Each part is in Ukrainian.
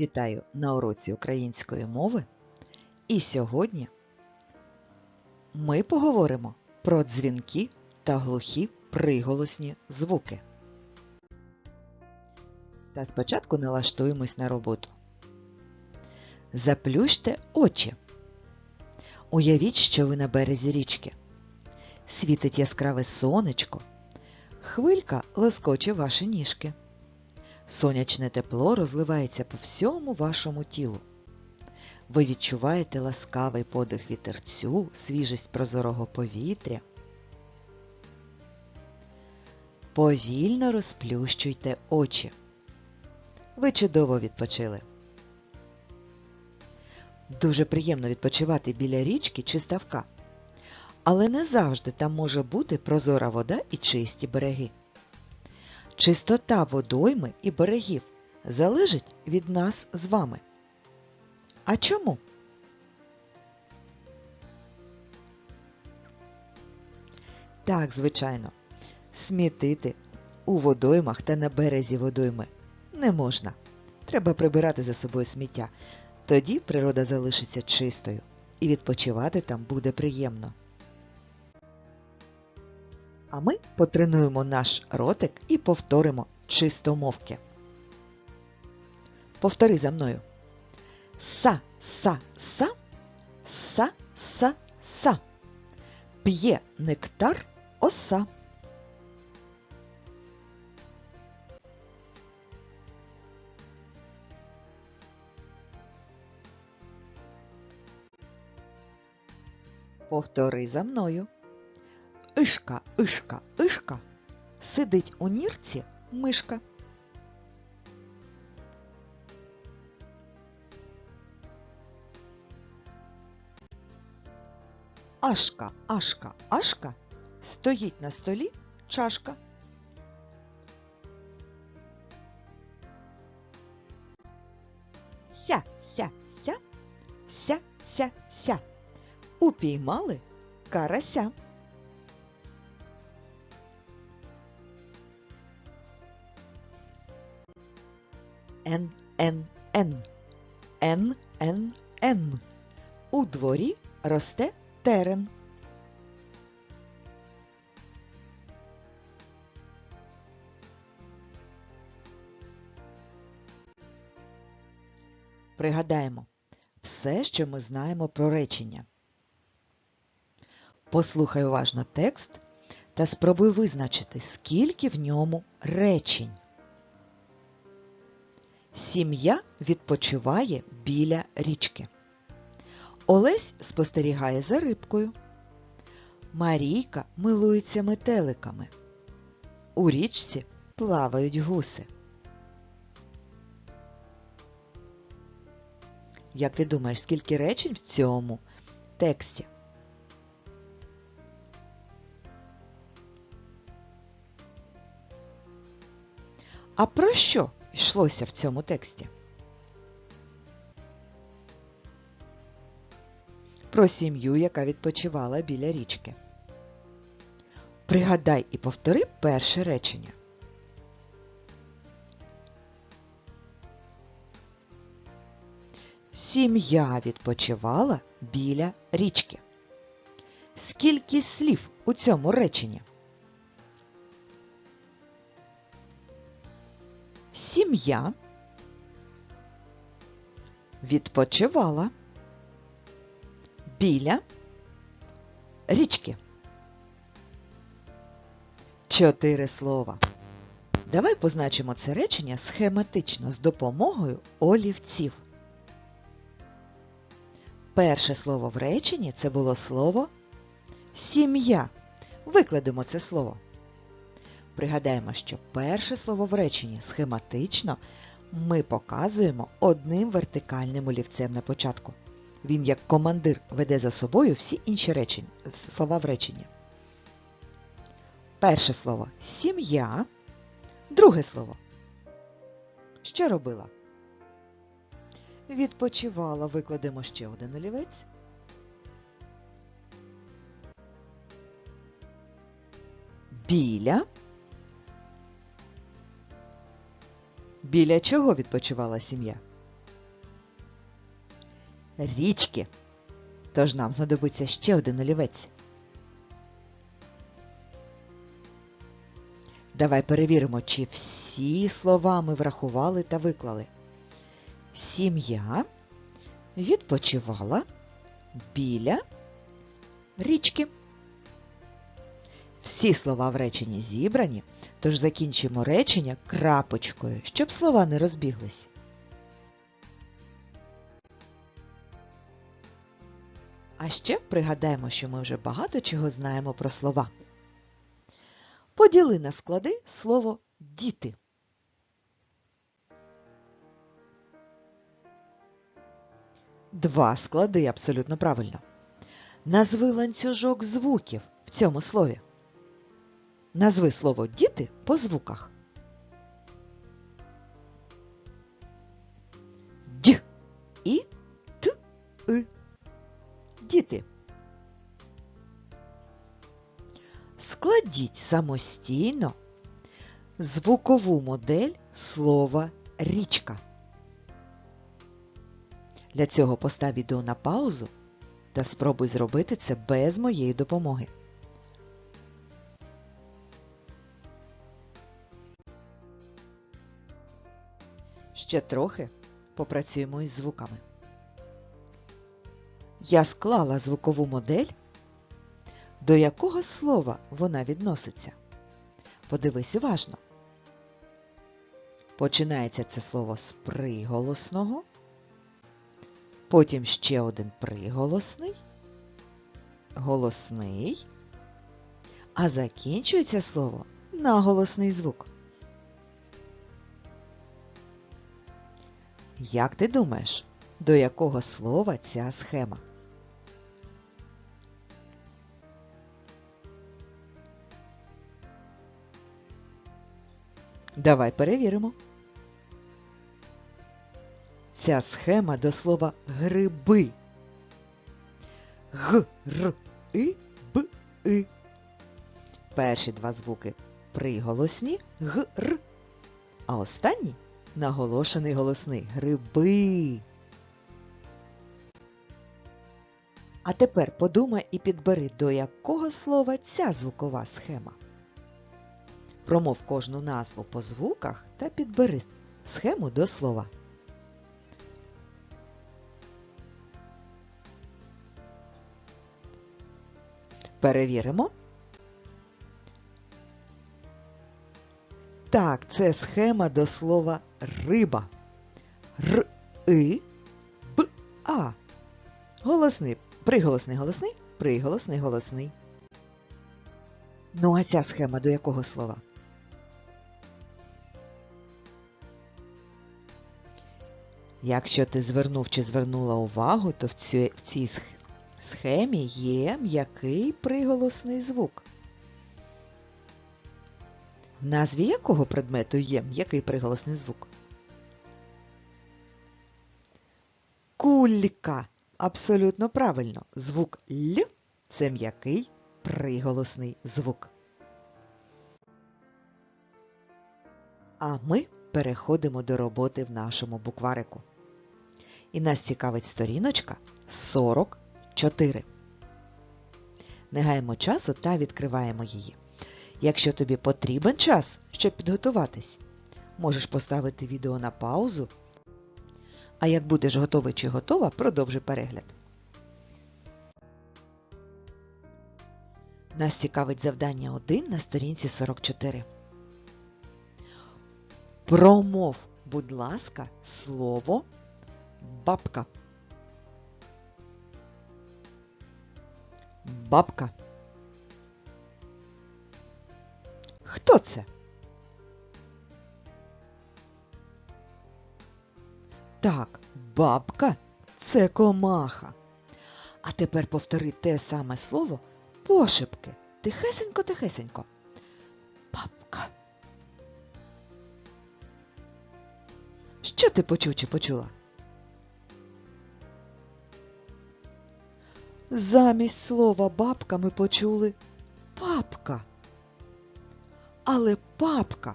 Вітаю на уроці української мови. І сьогодні ми поговоримо про дзвінки та глухі приголосні звуки. Та спочатку налаштуємось на роботу. Заплющте очі. Уявіть, що ви на березі річки. Світить яскраве сонечко. Хвилька лоскоче ваші ніжки. Сонячне тепло розливається по всьому вашому тілу. Ви відчуваєте ласкавий подих вітерцю, свіжість прозорого повітря. Повільно розплющуйте очі. Ви чудово відпочили. Дуже приємно відпочивати біля річки чи ставка. Але не завжди там може бути прозора вода і чисті береги. Чистота водойми і берегів залежить від нас з вами. А чому? Так, звичайно, смітити у водоймах та на березі водойми не можна. Треба прибирати за собою сміття. Тоді природа залишиться чистою і відпочивати там буде приємно. А ми потренуємо наш ротик і повторимо чистомовки. Повтори за мною. Са, са, са, са, са, са. П'є нектар оса. Повтори за мною. Ишка, ишка, ишка. Сидить у нірці мишка. Ашка, ашка, ашка. Стоїть на столі чашка. Ся, ся, ся, ся, ся, ся. Упіймали карася. Н, Н. У дворі росте терен. Пригадаємо все, що ми знаємо про речення. Послухай уважно текст та спробуй визначити, скільки в ньому речень. Сім'я відпочиває біля річки. Олесь спостерігає за рибкою. Марійка милується метеликами. У річці плавають гуси. Як ти думаєш, скільки речень в цьому тексті? А про що йшлося в цьому тексті? Про сім'ю, яка відпочивала біля річки. Пригадай і повтори перше речення. Сім'я відпочивала біля річки. Скільки слів у цьому реченні? Сім'я відпочивала біля річки. Чотири слова. Давай позначимо це речення схематично з допомогою олівців. Перше слово в реченні це було слово сім'я. Викладемо це слово. Пригадаємо, що перше слово в реченні схематично ми показуємо одним вертикальним олівцем на початку. Він як командир веде за собою всі інші речення, слова в реченні. Перше слово сім'я. Друге слово. Що робила? Відпочивала. Викладемо ще один олівець. Біля. Біля чого відпочивала сім'я? річки. Тож нам знадобиться ще один олівець. Давай перевіримо, чи всі слова ми врахували та виклали. Сім'я відпочивала біля річки. Всі слова в реченні зібрані, тож закінчимо речення крапочкою, щоб слова не розбіглись. А ще пригадаємо, що ми вже багато чого знаємо про слова. Поділи на склади слово діти. Два склади абсолютно правильно. Назви ланцюжок звуків в цьому слові. Назви слово діти по звуках. Д і Т И. Діти. Складіть самостійно звукову модель слова річка. Для цього постав відео на паузу та спробуй зробити це без моєї допомоги. Ще трохи попрацюємо із звуками. Я склала звукову модель, до якого слова вона відноситься. Подивись уважно. Починається це слово з приголосного, потім ще один приголосний, голосний, а закінчується слово на голосний звук. Як ти думаєш, до якого слова ця схема? Давай перевіримо. Ця схема до слова гриби. Г, Р, И, Б, И. Перші два звуки приголосні Г, Р, а останній наголошений голосний гриби. А тепер подумай і підбери, до якого слова ця звукова схема. Промов кожну назву по звуках та підбери схему до слова. Перевіримо. Так, це схема до слова риба. Р, И, Б, А. Голосний, приголосний голосний, приголосний голосний. Ну а ця схема до якого слова? Якщо ти звернув чи звернула увагу, то в цій, схемі є м'який приголосний звук. Назві якого предмету є м'який приголосний звук? Кулька. Абсолютно правильно. Звук Л це м'який приголосний звук. А ми переходимо до роботи в нашому букварику. І нас цікавить сторіночка 44. Не гаємо часу та відкриваємо її. Якщо тобі потрібен час, щоб підготуватись, можеш поставити відео на паузу. А як будеш готовий чи готова, продовжуй перегляд. Нас цікавить завдання 1 на сторінці 44. Промов, будь ласка, слово бабка. Бабка. Хто це? Так, бабка це комаха. А тепер повтори те саме слово пошепки. Тихесенько-тихесенько. Бабка. Що ти почув чи почула? Замість слова бабка ми почули папка. Але папка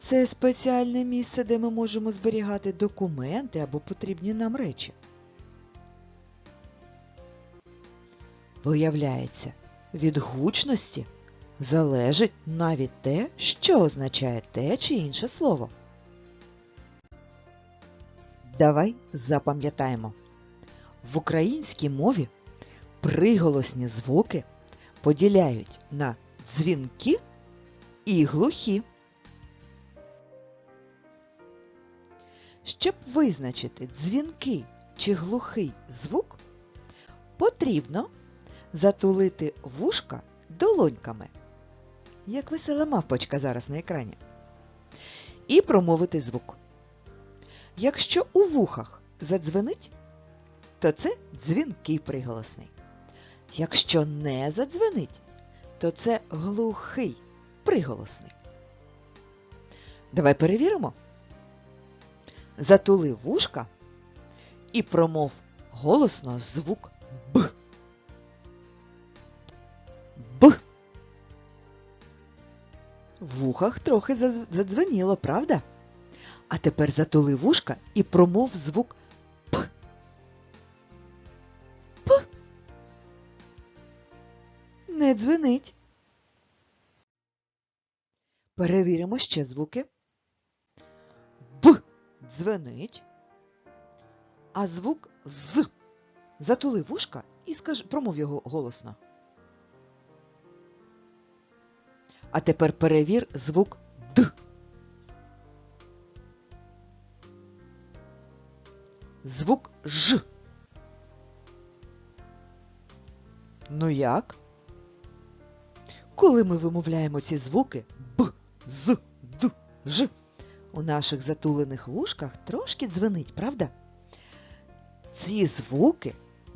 це спеціальне місце, де ми можемо зберігати документи або потрібні нам речі. Виявляється, від гучності залежить навіть те, що означає те чи інше слово. Давай запам'ятаємо. В українській мові приголосні звуки поділяють на дзвінки і глухі. Щоб визначити дзвінкий чи глухий звук, потрібно затулити вушка долоньками, як весела мавпочка зараз на екрані, і промовити звук. Якщо у вухах задзвенить, то це дзвінкий приголосний. Якщо не задзвенить, то це глухий приголосний. Давай перевіримо. Затули вушка і промов голосно звук Б. Б. В вухах трохи задзвеніло, правда? А тепер затули вушка і промов звук П. П. Не дзвенить. Перевіримо ще звуки. Б дзвенить, а звук з. Затули вушка і скаж, промов його голосно. А тепер перевір звук Д. Звук Ж. Ну як? Коли ми вимовляємо ці звуки З, Д, Ж, у наших затулених вушках трошки дзвенить, правда? Ці звуки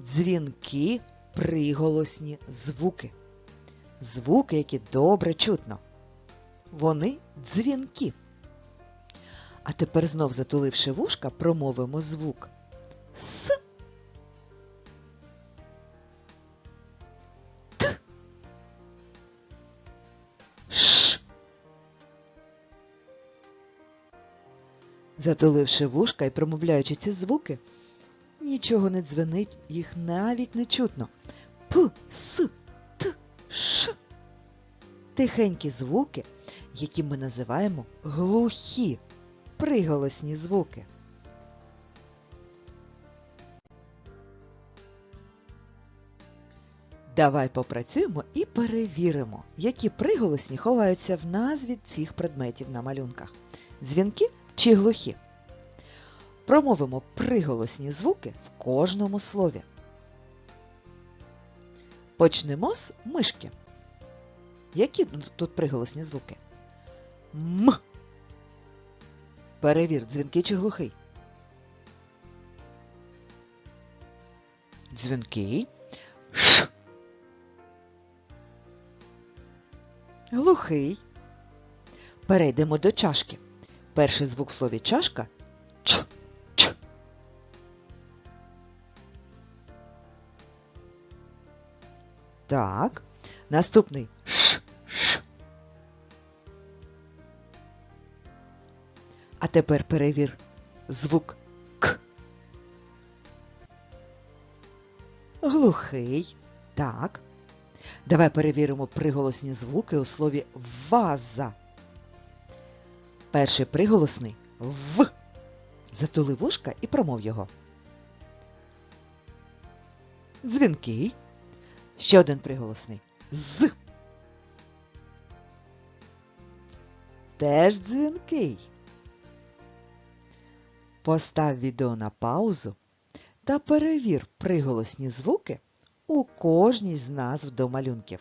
дзвінки, приголосні звуки. Звуки, які добре чутно. Вони дзвінки. А тепер знов затуливши вушка, промовимо звук Затуливши вушка і промовляючи ці звуки, нічого не дзвенить, їх навіть не чутно. П, С, Т, Ш. Тихенькі звуки, які ми називаємо глухі приголосні звуки. Давай попрацюємо і перевіримо, які приголосні ховаються в назві цих предметів на малюнках. Дзвінки чи глухі? Промовимо приголосні звуки в кожному слові. Почнемо з мишки. Які тут приголосні звуки? М. Перевір, дзвінки чи глухий. Дзвінкий. Ш. Глухий. Перейдемо до чашки. Перший звук в слові чашка ч. ч. Так. Наступний ш. ш. А тепер перевір звук к. Глухий. Так. Давай перевіримо приголосні звуки у слові ваза. Перший приголосний в. Затули вушка і промов його. Дзвінкий. Ще один приголосний з. Теж дзвінкий. Постав відео на паузу та перевір приголосні звуки у кожній з назв до малюнків.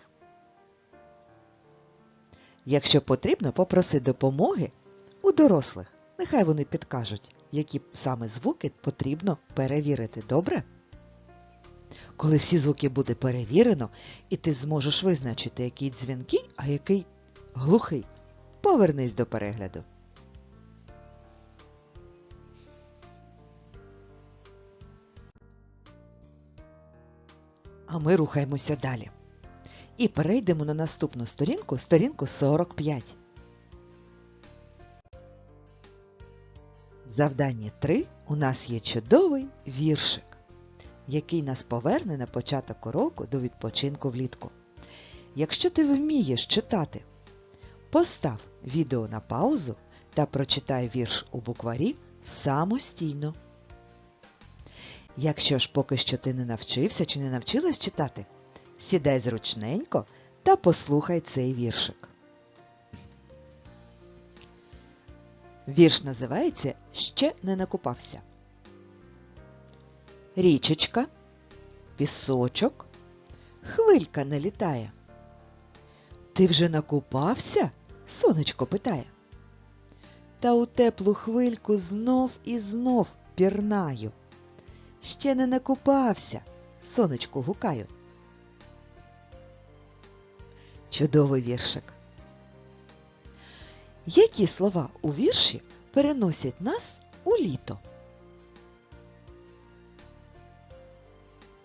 Якщо потрібно, попроси допомоги у дорослих. Нехай вони підкажуть, які саме звуки потрібно перевірити. Добре? Коли всі звуки буде перевірено, і ти зможеш визначити, який дзвінкий, а який глухий, повернись до перегляду. А ми рухаємося далі. І перейдемо на наступну сторінку, сторінку 45. Завданні 3 у нас є чудовий віршик. який нас поверне на початок уроку до відпочинку влітку. Якщо ти вмієш читати, постав відео на паузу та прочитай вірш у букварі самостійно. Якщо ж поки що ти не навчився чи не навчилась читати, сідай зручненько та послухай цей віршик. Вірш називається Ще не накупався. Річечка, пісочок, хвилька не літає. Ти вже накупався? Сонечко питає. Та у теплу хвильку знов і знов пірнаю. Ще не накупався, сонечку гукаю. Чудовий віршик. Які слова у вірші переносять нас у літо?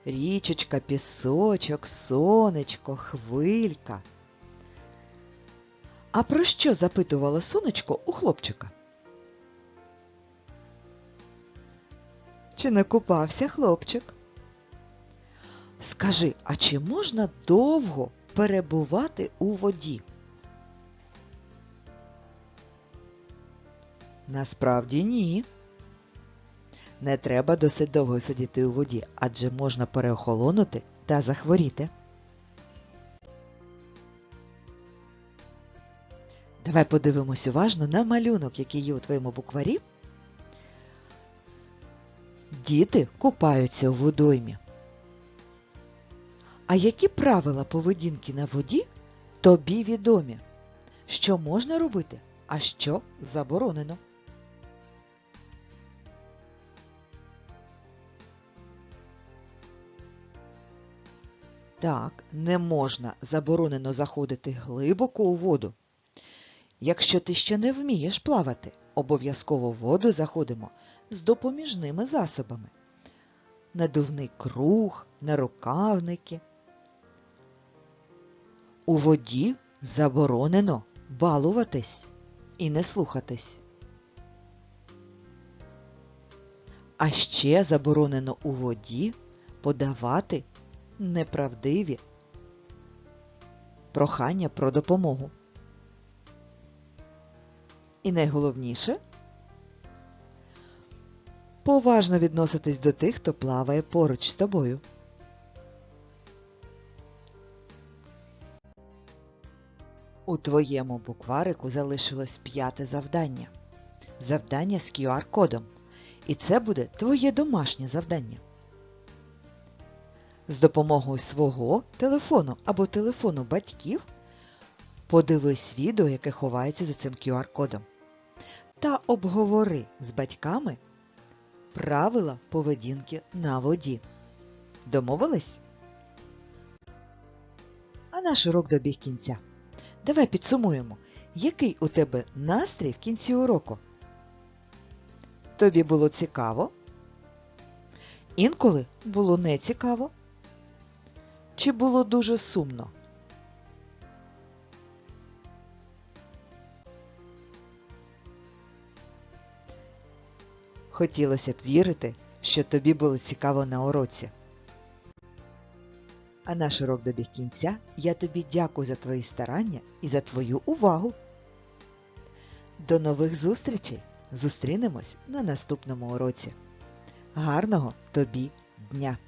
Річечка, пісочок, сонечко, хвилька. А про що запитувало сонечко у хлопчика? Чи не купався хлопчик? Скажи, а чи можна довго перебувати у воді? Насправді ні. Не треба досить довго сидіти у воді, адже можна переохолонути та захворіти. Давай подивимось уважно на малюнок, який є у твоєму букварі. Діти купаються у водоймі. А які правила поведінки на воді тобі відомі? Що можна робити, а що заборонено? Так, не можна заборонено заходити глибоко у воду. Якщо ти ще не вмієш плавати, обов'язково в воду заходимо з допоміжними засобами. Надувний круг, нарукавники. У воді заборонено балуватись і не слухатись. А ще заборонено у воді подавати неправдиві прохання про допомогу. І найголовніше поважно відноситись до тих, хто плаває поруч з тобою. У твоєму букварику залишилось п'яте завдання. Завдання з QR-кодом. І це буде твоє домашнє завдання. З допомогою свого телефону або телефону батьків подивись відео, яке ховається за цим QR-кодом. Та обговори з батьками правила поведінки на воді. Домовились? А наш урок добіг кінця. Давай підсумуємо, який у тебе настрій в кінці уроку. Тобі було цікаво? Інколи було не цікаво? Чи було дуже сумно? Хотілося б вірити, що тобі було цікаво на уроці. А наш урок добіг кінця. Я тобі дякую за твої старання і за твою увагу. До нових зустрічей! Зустрінемось на наступному уроці. Гарного тобі дня!